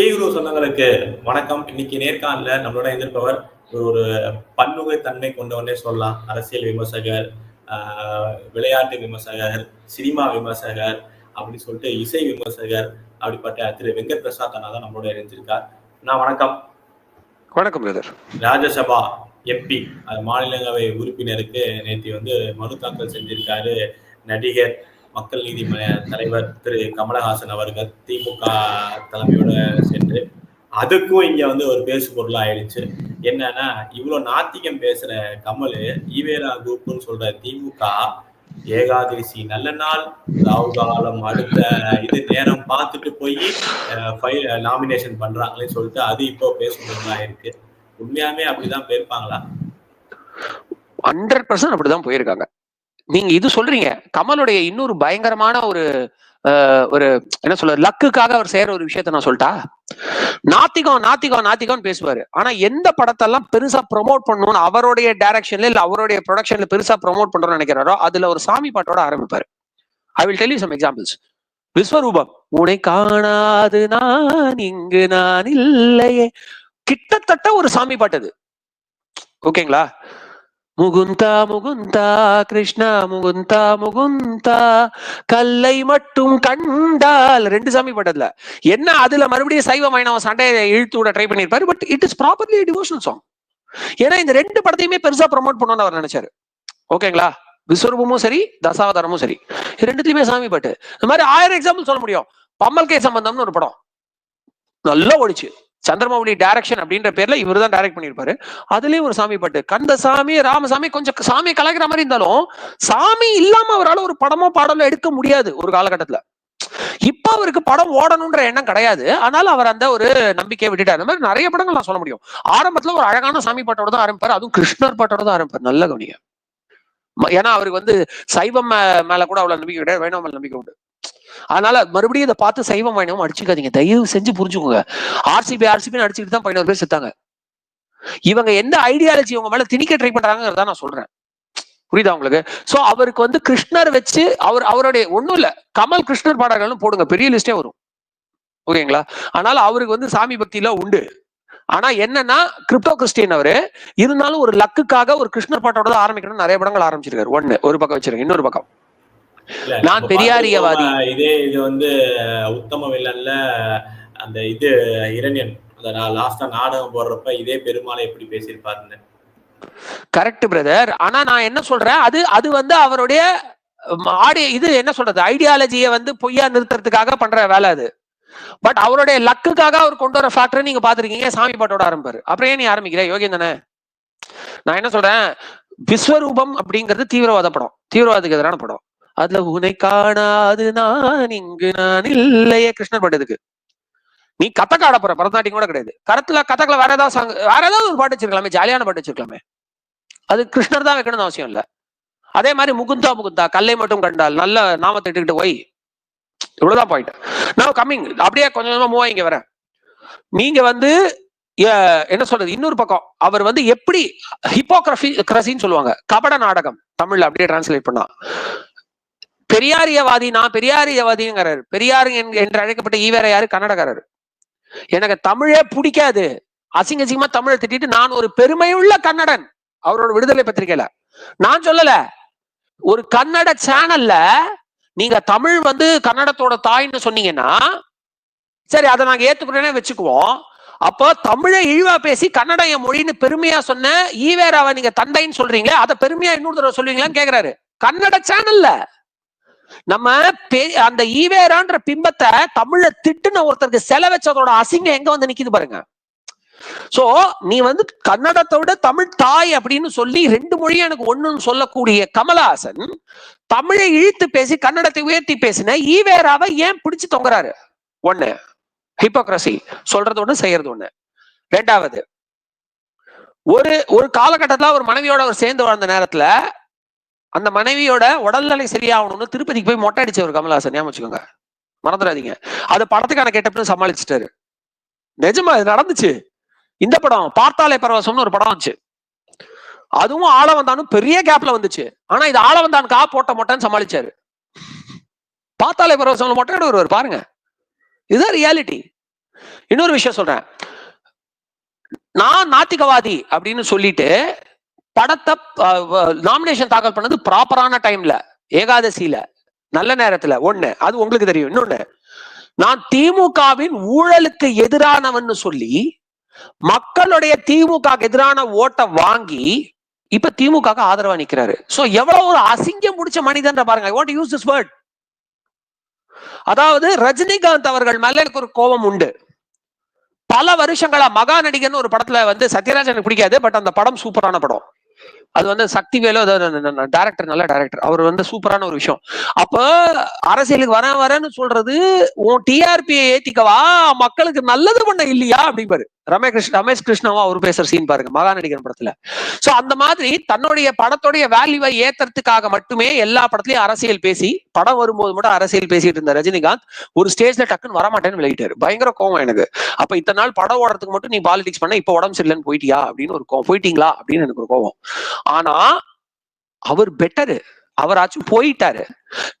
தீகுரு சொந்தங்களுக்கு வணக்கம். இன்னைக்கு நேர்காணல நம்மளோட எதிர்ப்பவர் ஒரு பன்முக தன்மை கொண்டவனே சொல்லலாம். அரசியல் விமர்சகர் விளையாட்டு விமர்சகர் சினிமா விமர்சகர் அப்படி சொல்லிட்டு இசை விமர்சகர் அப்படிப்பட்ட திரு வெங்கட் பிரசாத் அண்ணா தான் நம்மளோட இணைஞ்சிருக்கார் நான் வணக்கம். வணக்கம் பிரதர் ராஜ்யசபா எம்பி மாநிலங்களவை உறுப்பினருக்கு நேற்று வந்து மனு தாக்கல் செஞ்சிருக்காரு நடிகர் மக்கள் நீதி தலைவர் திரு கமலஹாசன் அவர்கள் திமுக தலைமையோட சென்று அதுக்கும் இங்க வந்து ஒரு பேசு பொருளா ஆயிடுச்சு என்னன்னா இவ்வளவு நாத்திகம் பேசுற கமல் ஈவேரா குரூப்னு சொல்ற திமுக ஏகாதசி நல்ல நாள் ராகு காலம் அடுத்த இது நேரம் பார்த்துட்டு போய் நாமினேஷன் பண்றாங்களே சொல்லிட்டு அது இப்போ பேசு பொருளா இருக்கு உண்மையாவே அப்படிதான் போயிருப்பாங்களா? ஹண்ட்ரட் பர்சன்ட் அப்படிதான் போயிருக்காங்க. நீங்க இது சொல்றீங்க. கமலுடைய இன்னொரு பயங்கரமான ஒரு ஒரு என்ன சொல்ற லக்குக்காக அவர் செய்யற ஒரு விஷயத்த நான் சொல்லிட்டா நாத்திகம் நாத்திகம் நாத்திகம் பேசுவாரு. ஆனா எந்த படத்தெல்லாம் பெருசா ப்ரொமோட் பண்ணணும்னு அவருடைய டைரக்ஷன்ல இல்ல அவருடைய ப்ரொடக்ஷன்ல பெருசா ப்ரோமோட் பண்றோம்னு நினைக்கிறாரோ அதுல ஒரு சாமி பாட்டோட ஆரம்பிப்பாரு. I will tell you some examples Vishwaroopam. உன்னை காணாது நான் இங்கு நான் இல்லையே. கிட்டத்தட்ட ஒரு சாமி பாட்டு அது. ஓகேங்களா? முகுந்தா முகுந்தா கிருஷ்ணா முகுந்தா முகுந்தா. கல்லை மட்டும் கண்டால் ரெண்டு சாமி பட்டதுல. என்ன அதுல மறுபடியும் சைவ மைனவ சண்டையை இழுத்து விட ட்ரை பண்ணிருப்பாரு but it is properly devotional song ஏன்னா இந்த ரெண்டு படத்தையுமே பெருசா ப்ரமோட் பண்ணணும்னு அவர் நினைச்சாரு. ஓகேங்களா? விஸ்வரூபமும் சரி தசாவதாரமும் சரி. இது ரெண்டுத்துலயுமே சாமி பாட்டு. இந்த மாதிரி ஆயிரம் எக்ஸாம்பிள் சொல்ல முடியும். பம்மல் கே சம்பந்தம்னு ஒரு படம். நல்லா ஓடிச்சு. சந்திரமௌலி டைரக்ஷன் அப்படின்ற பேர்ல இவர் தான் டைரக்ட் பண்ணியிருப்பாரு. அதுலயும் ஒரு சாமி பாட்டு கந்த சாமி ராமசாமி கொஞ்சம் சாமி கலக்கிற மாதிரி இருந்தாலும் சாமி இல்லாம அவரால் ஒரு படமோ பாடலோ எடுக்க முடியாது ஒரு காலகட்டத்துல. இப்ப அவருக்கு படம் ஓடணும்ன்ற எண்ணம் கிடையாது. அதனால அவர் அந்த ஒரு நம்பிக்கையை விட்டுட்டார். அந்த மாதிரி நிறைய படங்கள் நான் சொல்ல முடியும். ஆரம்பத்துல ஒரு அழகான சாமி பாட்டோட தான் ஆரம்பிப்பார். அதுவும் கிருஷ்ணர் பாட்டோட தான் ஆரம்பிப்பார். நல்ல கவனிங்க. ஏன்னா அவருக்கு வந்து சைவம் மேல கூட அவ்வளவு நம்பிக்கை கிடையாது. வைணவ மேல நம்பிக்கை உண்டு. அதனால மறுபடியும் இதை பார்த்து சைவம் வைணவம் அடிச்சுக்காதீங்க. தயவு செஞ்சு புரிஞ்சுக்கோங்க. ஆர்சிபி ஆர்சிபின்னு அடிச்சுட்டு தான் பதினோரு பேர் செத்தாங்க. இவங்க எந்த ஐடியாலஜி இவங்க மேல திணிக்க ட்ரை பண்றாங்கிறத நான் சொல்றேன். புரியுதா உங்களுக்கு? சோ அவருக்கு வந்து கிருஷ்ணர் வச்சு அவர் அவருடைய ஒண்ணும் இல்ல. கமல் கிருஷ்ணர் பாடல்கள்னு போடுங்க. பெரிய லிஸ்டே வரும். ஓகேங்களா அதனால அவருக்கு வந்து சாமி பக்தியில உண்டு. ஆனா என்னன்னா கிரிப்டோ கிறிஸ்டியன் அவரு இருந்தாலும் ஒரு லக்குக்காக ஒரு கிருஷ்ணர் பாட்டோட ஆரம்பிக்கணும்னு நிறைய படங்கள் ஆரம்பிச்சிருக்காரு. ஒண்ணு ஒரு பக்கம் வச்சிருக்கேன் இன்னொரு பக்கம். நான் பெரியாரியவாதி. இதே இது வந்து உத்தம வில்லன்ல அந்த இது இரண்யன். அந்த நான் லாஸ்டா நாடகம் போடுறப்ப இதே பெருமாளை எப்படி பேசியிருப்பாருன்னு. கரெக்ட் பிரதர் ஆனா நான் என்ன சொல்றேன்? அது அது வந்து அவருடைய ஆடி இது என்ன சொல்றது? ஐடியாலஜியை வந்து பொய்யா நிறுத்துறதுக்காக பண்ற வேலை அது. பட் அவருடைய லக்குக்காக அவர் கொண்டு வர ஃபேக்டர் நீங்க பாத்திருக்கீங்க சாமி பாட்டோட ஆரம்பிப்பாரு அப்புறம் ஏன் நீ ஆரம்பிக்கிற? யோகியன் நான் என்ன சொல்றேன்? விஸ்வரூபம் அப்படிங்கிறது தீவிரவாத படம். தீவிரவாதத்துக்கு எதிரான படம். அதுல உன்னை காணாது நான் இங்கு நான் இல்லையே. கிருஷ்ணர் பாட்டுக்கு நீ கத்தக்க காட போற பரதநாட்டியம் கூட கிடையாது. கரத்துல கத்தக்கல வேற ஏதாவது சாங் வேற ஏதாவது ஒரு பாட்டு வச்சிருக்கலாமே ஜாலியான பாட்டு வச்சிருக்கலாமே. அது கிருஷ்ணர் தான் வைக்கணும்னு அவசியம் இல்லை. அதே மாதிரி முகுந்தா முகுந்தா கல்லை மட்டும் கண்டால் நல்ல நாமத்தை இட்டுக்கிட்டு போய் இவ்வளவுதான் பாயிண்ட் நான் கம்மிங் அப்படியே கொஞ்சம் கொஞ்சமா மூவா இங்க வரேன் நீங்க வந்து என்ன சொல்றது இன்னொரு பக்கம் அவர் வந்து எப்படி ஹிப்போகிரபி கிரசின்னு சொல்லுவாங்க. கபட நாடகம் தமிழ்ல அப்படியே டிரான்ஸ்லேட் பண்ணா. பெரியாரியவாதி நான் பெரியாரியவாதிங்கிறாரு பெரியார் என்- என்று அழைக்கப்பட்ட ஈவேர யாரு? கன்னடக்காரர். எனக்கு தமிழே பிடிக்காது. அசிங்க அசிங்கமா தமிழை திட்டிட்டு நான் ஒரு பெருமையுள்ள கன்னடன். அவரோட விடுதலை பத்திரிகையில. நான் சொல்லல. ஒரு கன்னட சேனல்ல நீங்க தமிழ் வந்து கன்னடத்தோட தாய்ன்னு சொன்னீங்கன்னா சரி அதை நாங்க ஏத்துக்கிறேனே வச்சுக்குவோம். அப்போ தமிழை இழிவா பேசி கன்னடம் என் மொழின்னு பெருமையா சொன்ன ஈவேராவை நீங்க தந்தைன்னு சொல்றீங்களே அதை பெருமையா இன்னொரு தடவை சொல்லுவீங்களான்னு கேக்குறாரு. கன்னட சேனல்ல. நம்ம பே- அந்த ஈவேரான்ற பிம்பத்தை தமிழ திட்டுன ஒருத்தருக்கு செல வச்சதோட அசிங்கம் எங்க வந்து நிக்குது பாருங்க. சோ நீ வந்து கன்னடத்தோட தமிழ் தாய் அப்படின்னு சொல்லி ரெண்டு மொழியும் எனக்கு ஒண்ணுன்னு சொல்லக்கூடிய கமலஹாசன் தமிழை இழுத்து பேசி கன்னடத்தை உயர்த்தி பேசின ஈவேராவை ஏன் பிடிச்சு தொங்குறாரு? ஒண்ணு ஹிப்போக்ரசி சொல்றது ஒண்ணு செய்யறது ஒண்ணு. ரெண்டாவது ஒரு ஒரு காலகட்டத்துல ஒரு மனைவியோட அவர் சேர்ந்து வாழ்ந்த நேரத்துல அந்த மனைவியோட உடல்நிலை சரியாகணும்னு திருப்பதிக்கு போய் மொட்டை அடிச்சவர் கமல்ஹாசன் ஞாபகம் வச்சுக்கோங்க. மறந்துடாதீங்க. அது படத்துக்கான கெட்டப்னு சமாளிச்சிட்டாரு. நிஜமா இது நடந்துச்சு. இந்த படம் பார்த்தாலே பரவசம்னு ஒரு படம் வந்துச்சு. அதுவும் ஆளவந்தானும் பெரிய கேப்ல வந்துச்சு. ஆனா இது ஆள வந்தானுக்கா போட்ட மொட்டைன்னு சமாளிச்சாரு. பார்த்தாலே பரவசம் மொட்டை வருவார் பாருங்க. இதுதான் ரியாலிட்டி இன்னொரு விஷயம் சொல்றேன். நான் நாத்திகவாதி அப்படின்னு சொல்லிட்டு படத்தை நாமினேஷன் தாக்கல் பண்ணது ப்ராப்பரான டைம்ல ஏகாதசியில நல்ல நேரத்துல. ஒண்ணு அது உங்களுக்கு தெரியும். இன்னொன்னு நான் திமுகவின் ஊழலுக்கு எதிரானவன் சொல்லி மக்களுடைய திமுக எதிரான ஓட்டை வாங்கி இப்ப திமுக ஆதரவா நிக்கிறாரு. சோ எவ்வளவு ஒரு அசிங்கம் முடிச்ச மனிதன் பாருங்க. I want use this word அதாவது ரஜினிகாந்த் அவர்கள் மேல எனக்கு ஒரு கோபம் உண்டு. பல வருஷங்களா மகா நடிகர்னு ஒரு படத்துல வந்து சத்யராஜ் எனக்கு பிடிக்காது பட் அந்த படம் சூப்பரான படம். அது வந்து சக்தி வேலோ டேரக்டர் நல்ல டேரக்டர் அவர் வந்து சூப்பரான ஒரு விஷயம். அப்ப அரசியலுக்கு வரேன் வரேன்னு சொல்றது உன் டிஆர்பியை ஏத்திக்கவா? மக்களுக்கு நல்லது பண்ண இல்லையா? அப்படிம்பாரு. ரமேஷ் கிருஷ்ண ரமேஷ் கிருஷ்ணாவும் அவர் பேசுற சீன் பாருங்க மகா நடிகர் படத்துல. சோ அந்த மாதிரி தன்னுடைய படத்துடைய வேல்யூவை ஏத்துறதுக்காக மட்டுமே எல்லா படத்துலயும் அரசியல் பேசி படம் வரும்போது மட்டும் அரசியல் பேசிட்டு இருந்த ரஜினிகாந்த். ஒரு ஸ்டேஜ்ல டக்குன்னு வரமாட்டேன்னு விளையிட்டாரு பயங்கர கோவம் எனக்கு. அப்ப இத்தனை நாள் படம் ஓடுறதுக்கு மட்டும் நீ பாலிடிக்ஸ் பண்ண இப்ப உடம்பு சரியில்லைன்னு போயிட்டியா? அப்படின்னு ஒரு கோவம். போயிட்டீங்களா? அப்படின்னு எனக்கு ஒரு கோவம். ஆனா அவர் பெட்டரு அவராச்சும் போயிட்டாரு.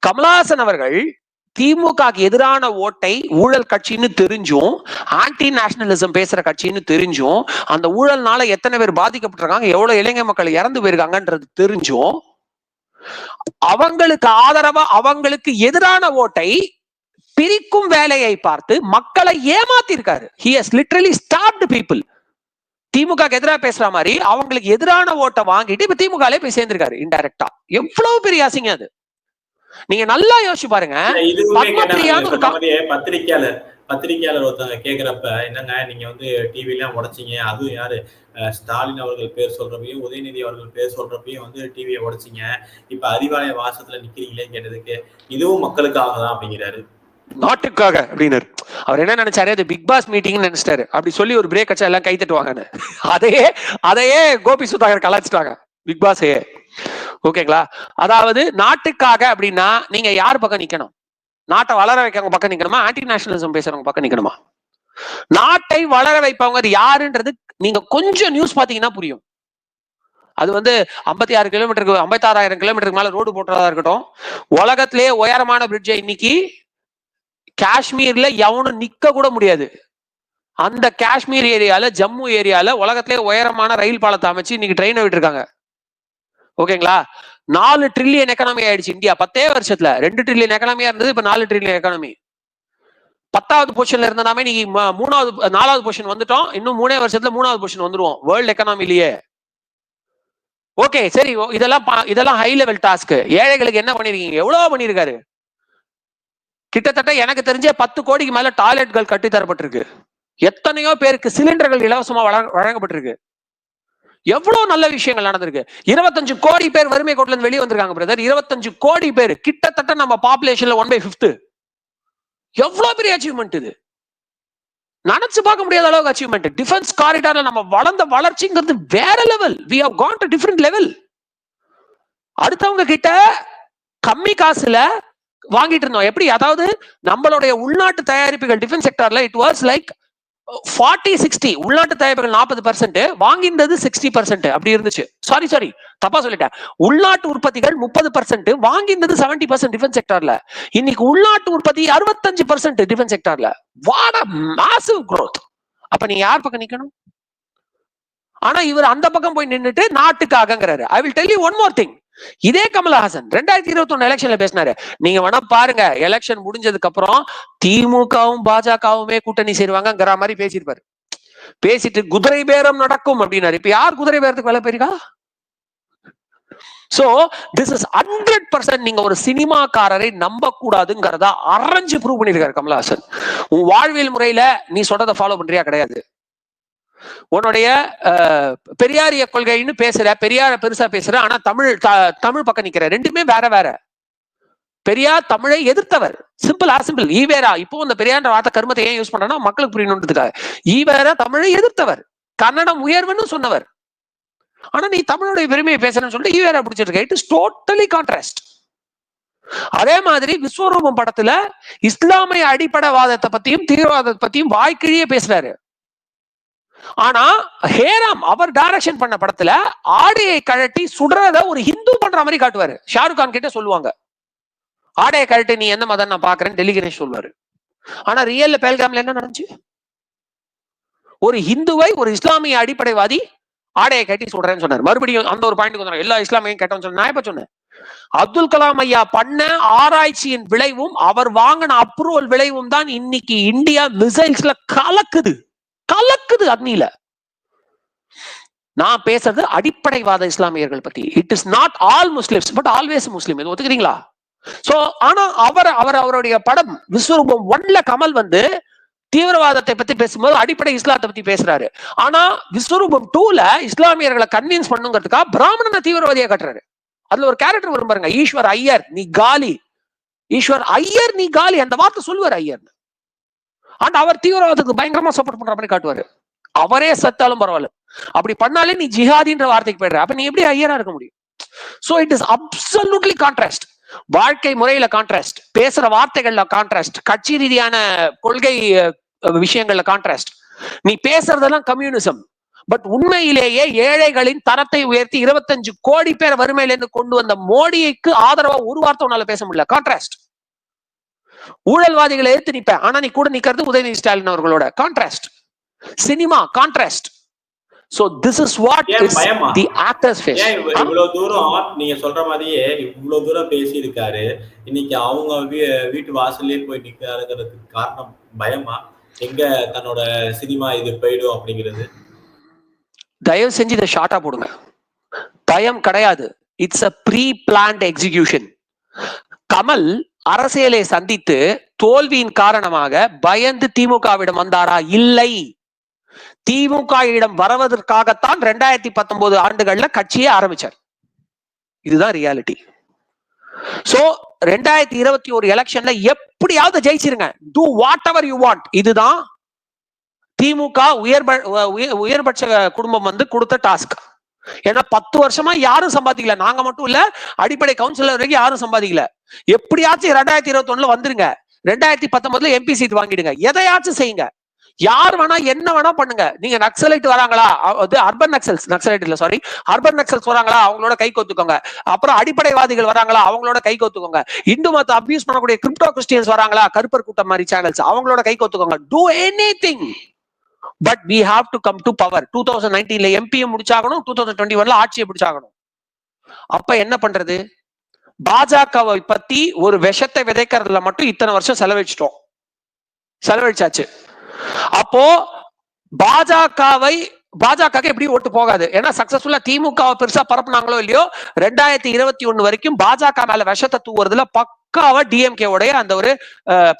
கமலஹாசன் அவர்கள் திமுகக்கு எதிரான ஓட்டை ஊழல் கட்சின்னு தெரிஞ்சும் ஆன்டி நேஷனலிசம் பேசுற கட்சின்னு தெரிஞ்சும் அந்த ஊழல்னால எத்தனை பேர் பாதிக்கப்பட்டிருக்காங்க எவ்வளவு இளைஞர் மக்கள் இறந்து போயிருக்காங்கன்றது தெரிஞ்சும் அவங்களுக்கு ஆதரவா அவங்களுக்கு எதிரான ஓட்டை பிரிக்கும் வேலையை பார்த்து மக்களை ஏமாத்திருக்காரு. He has literally stopped people DMK எதிராக பேசுற மாதிரி அவங்களுக்கு எதிரான ஓட்டை வாங்கிட்டு இப்ப திமுக போய் சேர்ந்திருக்காரு இன்டைரக்டா எவ்வளவு பெரிய அசிங்க அது. நீங்க நல்லா யோசிச்சு பாருங்க. பத்திரிக்கையாளர் பத்திரிக்கையாளர் ஒருத்தவங்க கேக்குறப்ப என்னங்க நீங்க வந்து டிவி எல்லாம் உடைச்சீங்க அதுவும் யாரு? ஸ்டாலின் அவர்கள் பேர் சொல்றப்பையும் உதயநிதி அவர்கள் பேர் சொல்றப்பையும் வந்து டிவியை உடைச்சீங்க. இப்ப அறிவாலய வாசத்துல நிக்கிறீங்களே கேட்டதுக்கு இதுவும் மக்களுக்காக தான் அப்படிங்கிறாரு. நாட்டுக்காக அப்படின்னாரு. அவர் என்ன நினைச்சாரு? அது பிக் பாஸ் மீட்டிங் நினைச்சிட்டாரு. அப்படி சொல்லி ஒரு பிரேக் அச்சா எல்லாம் கை தட்டுவாங்கன்னு. அதையே அதையே கோபி சுதாகர் கலாச்சிட்டாங்க பிக் பாஸையே ஓகேங்களா அதாவது நாட்டுக்காக அப்படின்னா நீங்க யார் பக்கம் நிக்கணும்? நாட்டை வளர வைக்கவங்க பக்கம் நிக்கணுமா? ஆன்டி நேஷனலிசம் பேசுறவங்க பக்கம் நிக்கணுமா? நாட்டை வளர வைப்பவங்க அது யாருன்றது நீங்க கொஞ்சம் நியூஸ் பாத்தீங்கன்னா புரியும். அது வந்து ஐம்பத்தி ஆறு கிலோமீட்டருக்கு ஐம்பத்தாறாயிரம் கிலோமீட்டருக்கு மேல ரோடு போட்டுறதா இருக்கட்டும். உலகத்திலேயே உயரமான பிரிட்ஜை இன்னைக்கு காஷ்மீர்ல எவனும் நிக்க கூட முடியாது. அந்த காஷ்மீர் ஏரியால ஜம்மு ஏரியால உலகத்திலே உயரமான ரயில் பாலத்தை அமைச்சு இன்னைக்கு ட்ரெயினை விட்டுருக்காங்க. ஓகேங்களா? நாலு ட்ரில்லியன் எக்கனாமி ஆயிடுச்சு இந்தியா. பத்தே வருஷத்துல. ரெண்டு ட்ரில்லியன் எக்கனாமியா இருந்தது இப்ப நாலு ட்ரில்லியன் எக்கனாமி பத்தாவது பொசிஷன்ல இருந்தனாமே நீங்க மூணாவது நாலாவது பொசிஷன் வந்துட்டோம். இன்னும் மூணே வருஷத்துல மூணாவது பொசிஷன் வந்துருவோம். வேர்ல்டு எக்கனாமிலேயே ஓகே சரி ஓ, இதெல்லாம் இதெல்லாம் ஹை லெவல் டாஸ்க் ஏழைகளுக்கு என்ன பண்ணிருக்கீங்க? எவ்வளவு பண்ணிருக்காரு. கிட்டத்தட்ட எனக்கு தெரிஞ்ச பத்து கோடிக்கு மேல டாய்லெட்கள் கட்டி தரப்பட்டிருக்கு எத்தனையோ பேருக்கு சிலிண்டர்கள் இலவசமா வழங்க- வழங்கப்பட்டிருக்கு. எவ்வளவு நல்ல விஷயங்கள் நடந்திருக்கு? இருபத்தஞ்சு கோடி பேர் வறுமை கோட்டில இருந்து வெளியே வந்திருக்காங்க பிரதர் இருபத்தஞ்சு கோடி பேர். கிட்டத்தட்ட நம்ம பாப்புலேஷன்ல ஒன் பை பிப்த் எவ்வளவு பெரிய அச்சீவ்மெண்ட் இது? நினைச்சு பார்க்க முடியாத அளவுக்கு அச்சீவ்மெண்ட் டிஃபென்ஸ் காரிடார்ல நம்ம வளர்ந்த வளர்ச்சிங்கிறது வேற level we have gone to different level அடுத்தவங்க கிட்ட கம்மி காசுல வாங்கிட்டு இருந்தோம். எப்படி? அதாவது நம்மளுடைய உள்நாட்டு தயாரிப்புகள் defence செக்டர்ல it was like forty sixty உள்நாட்டு தயாரிப்புகள் நாற்பது பர்சன்ட் வாங்கியிருந்தது சிக்ஸ்டி பர்சன்ட் அப்படி இருந்துச்சு. சாரி சாரி தப்பா சொல்லிட்டேன். உள்நாட்டு உற்பத்திகள் முப்பது பர்சன்ட் வாங்கியிருந்தது செவன்டி பர்சன்ட் டிஃபென்ஸ் செக்டார்ல இன்னைக்கு உள்நாட்டு உற்பத்தி அறுபத்தஞ்சு பர்சன்ட் டிஃபென்ஸ் செக்டார்ல வாட மாசிவ் க்ரோத் அப்ப நீங்க யார் பக்கம் நிக்கணும்? ஆனா இவர் அந்த பக்கம் போய் நின்றுட்டு நாட்டுக்காகங்கிறாரு. I will tell you one more thing இதே கமலஹாசன் ரெண்டாயிரத்தி இருபத்தி ஒண்ணு எலெக்ஷன்ல பேசினாரு. நீங்க வேணா பாருங்க எலெக்ஷன் முடிஞ்சதுக்கு அப்புறம் திமுகவும் பாஜகவுமே கூட்டணி சேருவாங்கங்கிற மாதிரி பேசியிருப்பாரு. பேசிட்டு குதிரை பேரம் நடக்கும் அப்படின்னாரு. இப்ப யார் குதிரை பேரத்துக்கு வேலை போயிருக்கா? So this is hundred percent நீங்க ஒரு சினிமாக்காரரை நம்ப கூடாதுங்கிறத அரைஞ்சு ப்ரூவ் பண்ணிருக்காரு கமலஹாசன். உன் வாழ்வியல் முறையில நீ சொல்றதை ஃபாலோ பண்றியா? கிடையாது. உன்னுடைய அஹ், பெரியாரிய கொள்கைன்னு பேசுற பெரியார பெருசா பேசுற ஆனா தமிழ் த- தமிழ் பக்கம் நிக்கிற ரெண்டுமே வேற வேற. பெரியார் தமிழை எதிர்த்தவர். சிம்பிள் ஆ சிம்பிள் ஈவேரா இப்போ இந்த பெரியார்ன்ற வார்த்தை கருமத்தை ஏன் யூஸ் பண்ணனா மக்களுக்கு புரியணுன்றதுக்காக. ஈவேரா தமிழை எதிர்த்தவர். கன்னடம் உயர்வுன்னு சொன்னவர். ஆனா நீ தமிழுடைய பெருமையை பேசணும்னு சொல்லிட்டு ஈவேரா பிடிச்சிருக்க. இட் இஸ் டோட்டலி கான்ட்ராஸ்ட் அதே மாதிரி விஸ்வரூபம் படத்துல இஸ்லாமிய அடிப்படைவாதத்தை பத்தியும் தீவிரவாதத்தை பத்தியும் வாய்க்கிழியே பேசுறாரு. ஆனா ஹேராம் அவர் டைரக்ஷன் பண்ண படத்துல ஆடையை கழட்டி சுடுறத ஒரு ஹிந்து பண்ற மாதிரி காட்டுவாரு. ஷாருக் கான் கிட்ட சொல்லுவாங்க. ஆடையை கழட்டி நீ என்ன மதம் நான் பாக்குறேன் டெல்லி கணேஷ் சொல்லுவாரு. ஆனா ரியல்ல பேல்காம்ல என்ன நடந்துச்சு? ஒரு ஹிந்துவை ஒரு இஸ்லாமிய அடிப்படைவாதி ஆடையை கட்டி சொல்றேன்னு சொன்னார். மறுபடியும் அந்த ஒரு பாயிண்ட் வந்தாங்க எல்லா இஸ்லாமியும் கேட்டோம்னு சொன்ன நான் எப்ப சொன்னேன்? அப்துல் கலாம் ஐயா பண்ண ஆராய்ச்சியின் விளைவும் அவர் வாங்கின அப்ரூவல் விளைவும் தான் இன்னைக்கு இந்தியா மிசைல்ஸ்ல கலக்குது. கலக்குது அக்னியில. நான் பேசுறது அடிப்படைவாத இஸ்லாமியர்கள் பத்தி. It is not all Muslims but always Muslim இது ஒத்துக்கிறீங்களா? சோ ஆனா அவர் அவர் அவருடைய படம் விஸ்வரூபம் ஒன்ல கமல் வந்து தீவிரவாதத்தை பத்தி பேசும்போது அடிப்படை இஸ்லாத்தை பத்தி பேசுறாரு. ஆனா விஸ்வரூபம் டூல இஸ்லாமியர்களை கன்வின்ஸ் பண்ணுங்கிறதுக்காக பிராமணனை தீவிரவாதியா கட்டுறாரு. அதுல ஒரு கேரக்டர் வரும் பாருங்க ஈஸ்வர் ஐயர் நீ காலி. ஈஸ்வர் ஐயர் நீ காலி. அந்த வார்த்தை சொல்லுவார் ஐயர் ஆனா அவர் தீவிரவாதத்துக்கு பயங்கரமா சப்போர்ட் பண்ற மாதிரி காட்டுவாரு. அவரே சத்தாலும் பரவாயில்ல. அப்படி பண்ணாலே நீ ஜிஹாதின்ற வார்த்தைக்கு போயிடுற. அப்ப நீ எப்படி ஐயரா இருக்க முடியும்? So it is absolutely contrast வாழ்க்கை முறையில கான்ட்ராஸ்ட் பேசுற வார்த்தைகள்ல கான்ட்ராஸ்ட் கட்சி ரீதியான கொள்கை விஷயங்கள்ல கான்ட்ராஸ்ட் நீ பேசுறதெல்லாம் கம்யூனிசம் பட் உண்மையிலேயே ஏழைகளின் தரத்தை உயர்த்தி இருபத்தஞ்சு கோடி பேர் வறுமையிலிருந்து கொண்டு வந்த மோடிக்கு ஆதரவா ஒரு வார்த்தை உன்னால பேச முடியல. கான்ட்ராஸ்ட் ஊழல்வாதிகளை எதிர்த்து நிப்ப. ஆனா நீ கூட நிக்கிறது உதயநிதி ஸ்டாலின் அவர்களோட. Contrast cinema contrast so this is what is the actors face இவ்வளவு தூரம் நீங்க சொல்ற மாதிரியே இவ்வளவு தூரம் பேசி இருக்காரு இன்னைக்கு அவங்க வீட்டு வாசல்லே போய் நிக்கிறாருங்கிறதுக்கு காரணம் பயமா? எங்க தன்னோட சினிமா இது போயிடும் அப்படிங்கிறது? தயவு செஞ்சு இதை ஷார்ட்டா போடுங்க. பயம் கிடையாது. It's a pre planned execution Kamal அரசியலை சந்தித்து தோல்வியின் காரணமாக பயந்து திமுகவிடம் வந்தாரா? இல்லை. திமுக இடம் வரவதற்காகத்தான் ரெண்டாயிரத்தி பத்தொன்பது ஆண்டுகள்ல கட்சியை ஆரம்பிச்சார். இதுதான் ரியாலிட்டி சோ ரெண்டாயிரத்தி இருபத்தி ஒரு எலெக்ஷன்ல எப்படியாவது ஜெயிச்சிருங்க. Do whatever you want இதுதான் திமுக உயர்ப உயர்பட்ச குடும்பம் வந்து கொடுத்த டாஸ்க் ஏன்னா பத்து வருஷமா யாரும் சம்பாதிக்கல. நாங்க மட்டும் இல்ல அடிப்படை கவுன்சிலர் வரைக்கும் யாரும் சம்பாதிக்கல. எப்படியாச்சும் ரெண்டாயிரத்தி இருபத்தி ஒண்ணுல வந்துருங்க. ரெண்டாயிரத்தி பத்தொன்பதுல எம்பி சீட் வாங்கிடுங்க. எதையாச்சும் செய்யுங்க. யார் வேணா என்ன வேணா பண்ணுங்க. நீங்க நக்சலைட் வராங்களா? அது அர்பன் நக்சல்ஸ் நக்சலைட் இல்ல சாரி அர்பன் நக்சல்ஸ் வராங்களா? அவங்களோட கை கோத்துக்கோங்க. அப்புறம் அடிப்படைவாதிகள் வராங்களா? அவங்களோட கை கோத்துக்கோங்க. இந்து மத்த அபியூஸ் பண்ணக்கூடிய கிரிப்டோ கிறிஸ்டியன்ஸ் வராங்களா? கருப்பர் கூட்டம் மாதிரி சேனல்ஸ் அவங்களோட கை கோத்துக்கோங்க. Do anything but we have to come to power two thousand நைன்டீன்ல எம்பியை முடிச்சாகணும் டூ தௌசண்ட் டுவெண்ட்டி ஒன்ல ஆட்சியை பிடிச்சாகணும். அப்ப என்ன பண்றது? பாஜகவை பத்தி ஒரு விஷத்தை விதைக்கிறதுல மட்டும் இத்தனை வருஷம் செலவழிச்சிட்டோம். செலவழிச்சாச்சு. அப்போ பாஜகவை பாஜக எப்படி ஓட்டு போகாது. ஏன்னா சக்சஸ்ஃபுல்லா திமுக பெருசா பரப்புனாங்களோ இல்லையோ ரெண்டாயிரத்தி இருபத்தி ஒண்ணு வரைக்கும் பாஜக மேல விஷத்தை தூவுறதுல பக்காவா டிஎம்கே உடைய அந்த ஒரு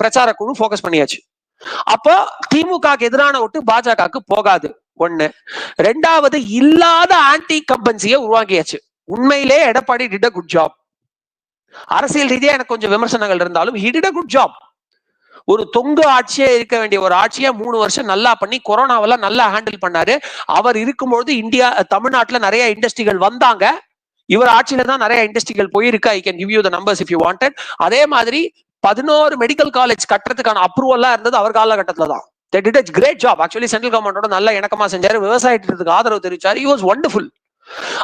பிரச்சார குழு ஃபோக்கஸ் பண்ணியாச்சு. அப்போ திமுக எதிரான ஓட்டு பாஜகவுக்கு போகாது. ஒண்ணு. ரெண்டாவது இல்லாத ஆன்டி கம்பன்சியை உருவாக்கியாச்சு. உண்மையிலே Edappadi did a good job அரசியல் ரீதியா எனக்கு கொஞ்சம் விமர்சனங்கள் இருந்தாலும் he did குட் ஜாப் ஒரு தொங்கு ஆட்சியே இருக்க வேண்டிய ஒரு ஆட்சியை மூணு வருஷம் நல்லா பண்ணி கொரோனாவெல்லாம் நல்லா ஹேண்டில் பண்ணாரு. அவர் இருக்கும்பொழுது இந்தியா தமிழ்நாட்டுல நிறைய இண்டஸ்ட்ரிகள் வந்தாங்க. இவர் ஆட்சியில தான் நிறைய இண்டஸ்ட்ரிகள் போயிருக்கு. I can give you the numbers if you wanted அதே மாதிரி பதினோரு மெடிக்கல் காலேஜ் கட்டுறதுக்கான அப்ரூவல்லாம் இருந்தது அவர் காலகட்டத்தில் தான் they did a great job actually central கவர்மெண்டோட நல்ல இணக்கமா செஞ்சாரு. விவசாயத்துக்கு ஆதரவு தெரிவிச்சார். இ வாஸ் ஒண்டர்ஃபுல்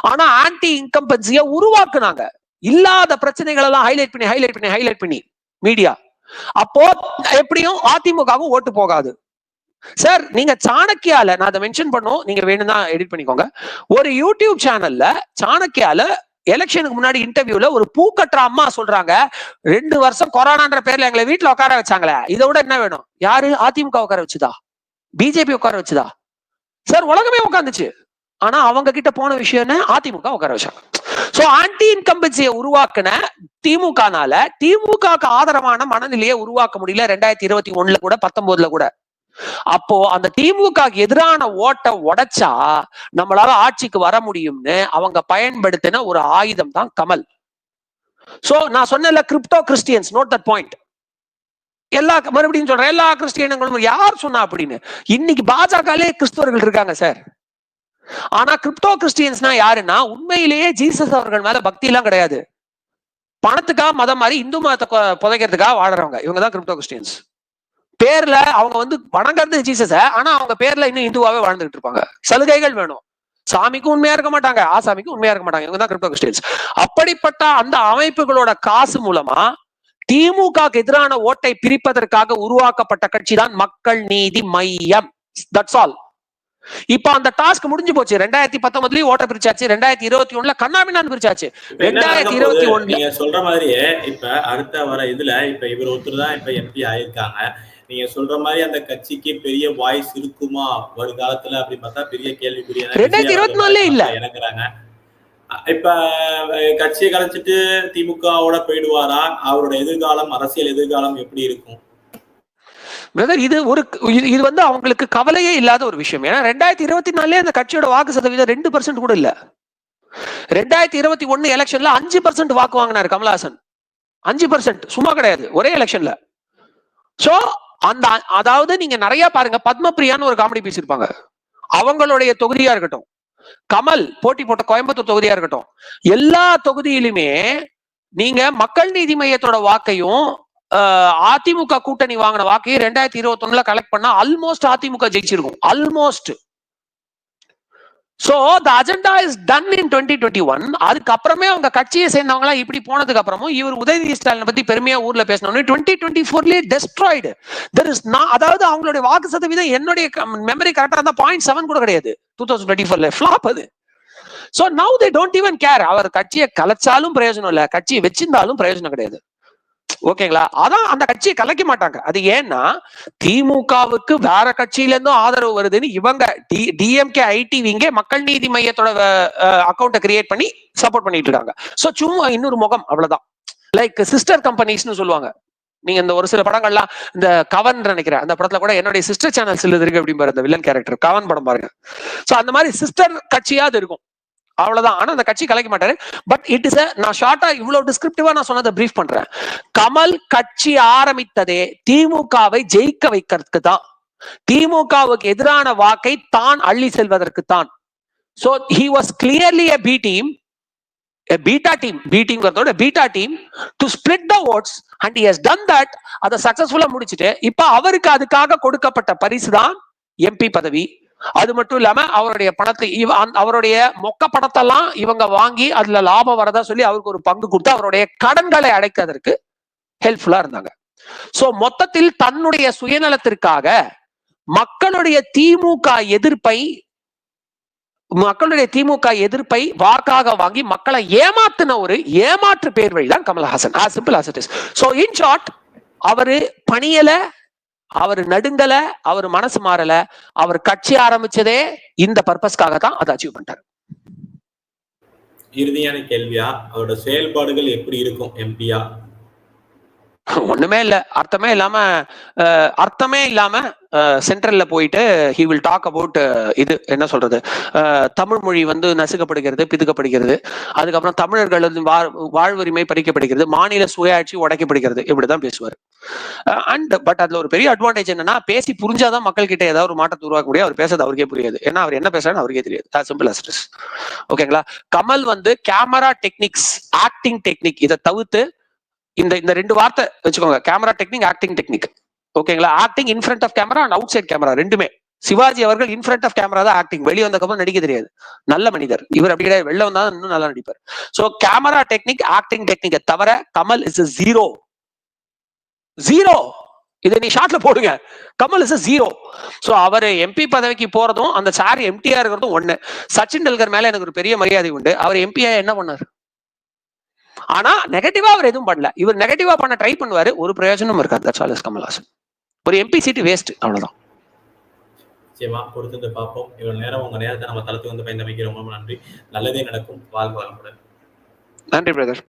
ஆனா ஆன்டி இன்கம்பன்சிய உருவாக்குனாங்க. இல்லாத பிரச்சனைகள் எல்லாம் ஹைலைட் பண்ணி ஹைலைட் பண்ணி ஹைலைட் பண்ணி மீடியா அப்போ எப்படியும் அதிமுகவும் ஓட்டு போகாது. சார் நீங்க சாணக்கியால நான் அதை மென்ஷன் பண்ணும் நீங்க வேணும்னா எடிட் பண்ணிக்கோங்க. ஒரு யூடியூப் சேனல்ல சாணக்கியால எலெக்ஷனுக்கு முன்னாடி இன்டர்வியூல ஒரு பூக்கட்டுற அம்மா சொல்றாங்க ரெண்டு வருஷம் கொரோனான்ற பேர்ல எங்களை வீட்டுல உட்கார வச்சாங்களே இதை விட என்ன வேணும்? யாரு? அதிமுக உட்கார வச்சுதா? பிஜேபி உட்கார வச்சுதா? சார் உலகமே உட்காந்துச்சு. ஆனா அவங்க கிட்ட போன விஷயம் அதிமுக உட்கார வச்சாங்க. சோ ஆன்டி இன்கம்பன்சியை உருவாக்குன திமுகனால திமுகக்கு ஆதரவான மனநிலையை உருவாக்க முடியல ரெண்டாயிரத்தி இருபத்தி ஒண்ணுல கூட பத்தொன்பதுல கூட. அப்போ அந்த திமுக எதிரான ஓட்டை உடைச்சா நம்மளால ஆட்சிக்கு வர முடியும்னு அவங்க பயன்படுத்தின ஒரு ஆயுதம் தான் கமல். சோ நான் சொன்னல crypto Christians note that point எல்லா மறுபடியும் சொல்றேன் எல்லா கிறிஸ்டியனுங்களும் யார் சொன்னா அப்படின்னு? இன்னைக்கு பாஜகலே கிறிஸ்தவர்கள் இருக்காங்க சார் ஆனா கிரிப்டோ கிறிஸ்டியன்ஸ்னா யாருன்னா உண்மையிலேயே ஜீசஸ் அவர்கள் மேல பக்தி எல்லாம் கிடையாது. பணத்துக்காக மதம் மாதிரி இந்து மதத்தை புதைக்கிறதுக்காக வாழறவங்க. இவங்க தான் கிரிப்டோ கிறிஸ்டியன்ஸ் பேர்ல அவங்க வந்து வணங்குறது ஜீசஸ ஆனா அவங்க பேர்ல இன்னும் இந்துவாவே வாழ்ந்துகிட்டு இருப்பாங்க. சலுகைகள் வேணும். சாமிக்கும் உண்மையா இருக்க மாட்டாங்க ஆசாமிக்கும் உண்மையா இருக்க மாட்டாங்க. இவங்க தான் கிரிப்டோ கிறிஸ்டியன்ஸ் அப்படிப்பட்ட அந்த அமைப்புகளோட காசு மூலமா திமுகக்கு எதிரான ஓட்டை பிரிப்பதற்காக உருவாக்கப்பட்ட கட்சி தான் மக்கள் நீதி மையம். தட்ஸ் ஆல் இப்ப அந்த டாஸ்க் முடிஞ்சு போச்சு. ரெண்டாயிரத்தி பத்தொன்பதுலயும் ஓட்ட பிரிச்சாச்சு. ரெண்டாயிரத்தி இருபத்தி ஒண்ணுல கண்ணாபின்னான்னு பிரிச்சாச்சு. ரெண்டாயிரத்தி இருபத்தி நீங்க சொல்ற மாதிரியே இப்ப அடுத்த வர இதுல இப்ப இவர் ஒருத்தர் தான் இப்ப எம்பி ஆயிருக்காங்க. நீங்க சொல்ற மாதிரி அந்த கட்சிக்கு பெரிய வாய்ஸ் இருக்குமா? வருங்காலத்துல அப்படி பார்த்தா பெரிய கேள்விக்குரிய இல்ல. இறங்குறாங்க. இப்ப கட்சியை கலைச்சிட்டு திமுகவோட போயிடுவாரா? அவரோட எதிர்காலம் அரசியல் எதிர்காலம் எப்படி இருக்கும்? பிரதர் இது ஒரு இது- வந்து அவங்களுக்கு கவலையே இல்லாத ஒரு விஷயம். ஏன்னா ரெண்டாயிரத்தி இருபத்தி நாலுல அந்த கட்சியோட வாக்கு சதவீதம் ரெண்டு பர்சன்ட் கூட இல்ல. ரெண்டாயிரத்தி இருபத்தி ஒண்ணு எலெக்ஷன்ல அஞ்சு பர்சன்ட் வாக்கு வாங்கினாரு கமலஹாசன். அஞ்சு பர்சன்ட் சும்மா கிடையாது. ஒரே எலெக்ஷன்ல. சோ அந்த அதாவது நீங்க நிறைய பாருங்க பத்மபிரியான்னு ஒரு காமெடி பேசியிருப்பாங்க இருப்பாங்க. அவங்களுடைய தொகுதியா இருக்கட்டும் கமல் போட்டி போட்ட கோயம்புத்தூர் தொகுதியா இருக்கட்டும் எல்லா தொகுதியிலுமே நீங்க மக்கள் நீதி மையத்தோட வாக்கையும் அதிமுக கூட்டணி வாங்கின வாக்கையும் ரெண்டாயிரத்தி இருபத்தி ஒண்ணுல கலெக்ட் பண்ணா almost AIADMK ஜெயிச்சிருக்கும். Almost so the agenda is done in twenty twenty one அதுக்கப்புறமே அவங்க கட்சியை சேர்ந்தவங்க எல்லாம் இப்படி போனதுக்கு அப்புறமும் இவர் உதயநிதி ஸ்டாலின் பத்தி பெருமையா ஊர்ல பேசணும்னு டுவெண்ட்டி டுவெண்ட்டி ஃபோர்லயே டெஸ்ட்ராய்டு தெர் இஸ் நான் அதாவது அவங்களுடைய வாக்கு சதவீதம் என்னுடைய மெமரி கரெக்டா இருந்தா பாயிண்ட் செவன் கூட கிடையாது. டூ தௌசண்ட் டுவெண்ட்டி ஃபோர்ல ஃபிளாப் அது. So now they don't even care அவர் கட்சியை கலைச்சாலும் பிரயோஜனம் இல்ல. கட்சியை வச்சிருந்தாலும் பிரயோஜனம் கிடையாது. ஓகேங்களா? அதான் அந்த கட்சியை கலைக்க மாட்டாங்க. அது ஏன்னா திமுகவுக்கு வேற கட்சியில இருந்தும் ஆதரவு வருதுன்னு இவங்க டிஎம்கே ஐடிவிங்க மக்கள் நீதி மையத்தோட அக்கௌண்ட்டை கிரியேட் பண்ணி சப்போர்ட் பண்ணிட்டு இருக்காங்க. சோ சும்மா இன்னொரு முகம் அவ்வளவுதான். லைக் சிஸ்டர் கம்பெனிஸ்னு சொல்லுவாங்க. நீங்க இந்த ஒரு சில படங்கள்லாம் இந்த கவன் நினைக்கிறேன். அந்த படத்துல கூட என்னுடைய சிஸ்டர் சேனல் சிலது இருக்கு பாரு அந்த வில்லன் கேரக்டர் கவன் படம் பாருங்க. சோ அந்த மாதிரி சிஸ்டர் கட்சியாவது இருக்கும். அவ்வளவுதான். ஆனா அந்த கட்சி கலைக்க மாட்டாரு. பட் இட் இஸ் நான் ஷார்ட்டா இவ்வளவு டிஸ்கிரிப்டிவா நான் சொன்னதை பிரீஃப் பண்றேன். கமல் கட்சி ஆரம்பித்ததே திமுகவை ஜெயிக்க வைக்கிறதுக்கு தான். திமுகவுக்கு எதிரான வாக்கை தான் அள்ளி செல்வதற்கு தான். So he was clearly a B team a beta team B டீம்ங்கிறதோட beta team to split the votes and has done that அதை சக்சஸ்ஃபுல்லா முடிச்சுட்டு இப்ப அவருக்கு அதுக்காக கொடுக்கப்பட்ட பரிசு தான் எம்பி பதவி. அது மட்டும் இல்லாம அவருடைய பணத்தை இவ அவருடைய மொக்க பணத்தெல்லாம் இவங்க வாங்கி அதுல லாபம் வரதா சொல்லி அவருக்கு ஒரு பங்கு கொடுத்து அவருடைய கடன்களை அடைக்கிறதுக்கு ஹெல்ப்ஃபுல்லா இருந்தாங்க. சோ மொத்தத்தில் தன்னுடைய சுயநலத்திற்காக மக்களுடைய திமுக எதிர்ப்பை மக்களுடைய திமுக எதிர்ப்பை வாக்காக வாங்கி மக்களை ஏமாத்தின ஒரு ஏமாற்று பேர் வழிதான் Kamal Haasan. As simple as it is so in short அவரு பணியல அவர் நடுங்கல அவர் மனசு மாறல அவர் கட்சி ஆரம்பிச்சதே இந்த பர்பஸ்க்காக தான் அதை அச்சீவ் பண்ணிட்டாரு. இறுதியான கேள்வியா? அவரோட செயல்பாடுகள் எப்படி இருக்கும் எம்பியா ஒண்ணுமே இல்லை. அர்த்தமே இல்லாம அர்த்தமே இல்லாம சென்ட்ரல்ல போயிட்டு ஹி வில் டாக் அபவுட் இது என்ன சொல்றது? தமிழ் மொழி வந்து நசுக்கப்படுகிறது பிதுக்கப்படுகிறது. அதுக்கப்புறம் தமிழர்கள் வந்து வாழ்வுரிமை பறிக்கப்படுகிறது மாநில சுயாட்சி உடைக்கப்படுகிறது. இப்படிதான் பேசுவார். அண்ட் பட் அதுல ஒரு பெரிய அட்வான்டேஜ் என்னன்னா பேசி புரிஞ்சாதான் மக்கள் கிட்ட ஏதாவது ஒரு மாற்றத்தை உருவாக்க முடியும் அவர் பேசுறது அவருக்கே புரியாது. ஏன்னா அவர் என்ன பேசுறாரு அவருக்கே தெரியாது. சிம்பிள் அஸ்ட்ரஸ் ஓகேங்களா கமல் வந்து கேமரா டெக்னிக்ஸ் ஆக்டிங் டெக்னிக் இதை தவிர்த்து இந்த இந்த ரெண்டு வார்த்தை வச்சுக்கோங்க. கேமரா டெக்னிக் ஆக்டிங் டெக்னிக் ஓகேங்களா acting in front of camera and outside camera ரெண்டுமே. சிவாஜி அவர்கள் இன் ஃப்ரண்ட் ஆஃப் கேமரா தான் ஆக்டிங் வெளியே வந்தக்கப்புறம் நடிக்க தெரியாது. நல்ல மனிதர். இவர் அப்படி கிடையாது வெளில வந்தா இன்னும் நல்லா நடிப்பார். சோ கேமரா டெக்னிக் ஆக்டிங் டெக்னிக்கை தவிர கமல் இஸ் ஜீரோ ஜீரோ இதை நீ ஷார்ட்ல போடுங்க. கமல் இஸ் ஜீரோ ஸோ அவர் எம்பி பதவிக்கு போறதும் அந்த சாரி எம்டிஆர் இருக்கிறதும் ஒண்ணு. சச்சின் டெல்கர் மேல எனக்கு ஒரு பெரிய மரியாதை உண்டு. அவர் எம்பியா என்ன பண்ணார்? ஆனா நெகட்டிவா அவர் எதுவும் பண்ணல. இவர் நெகட்டிவா பண்ண ட்ரை பண்ணுவாரு. ஒரு பிரயோஜனம் இருக்காது. That's all is Kamal Haasan. ஒரு எம்பி சீட்டு வேஸ்ட் அவ்வளவுதான். நிச்சயமா பொறுத்திருந்து பார்ப்போம். இவ்வளவு நேரம் உங்க நேரத்தை நம்ம தளத்துக்கு வந்து பயந்தமைக்கு ரொம்ப ரொம்ப நன்றி. நல்லதே நடக்கும். வாழ்க வளமுடன். நன்றி பிரதர்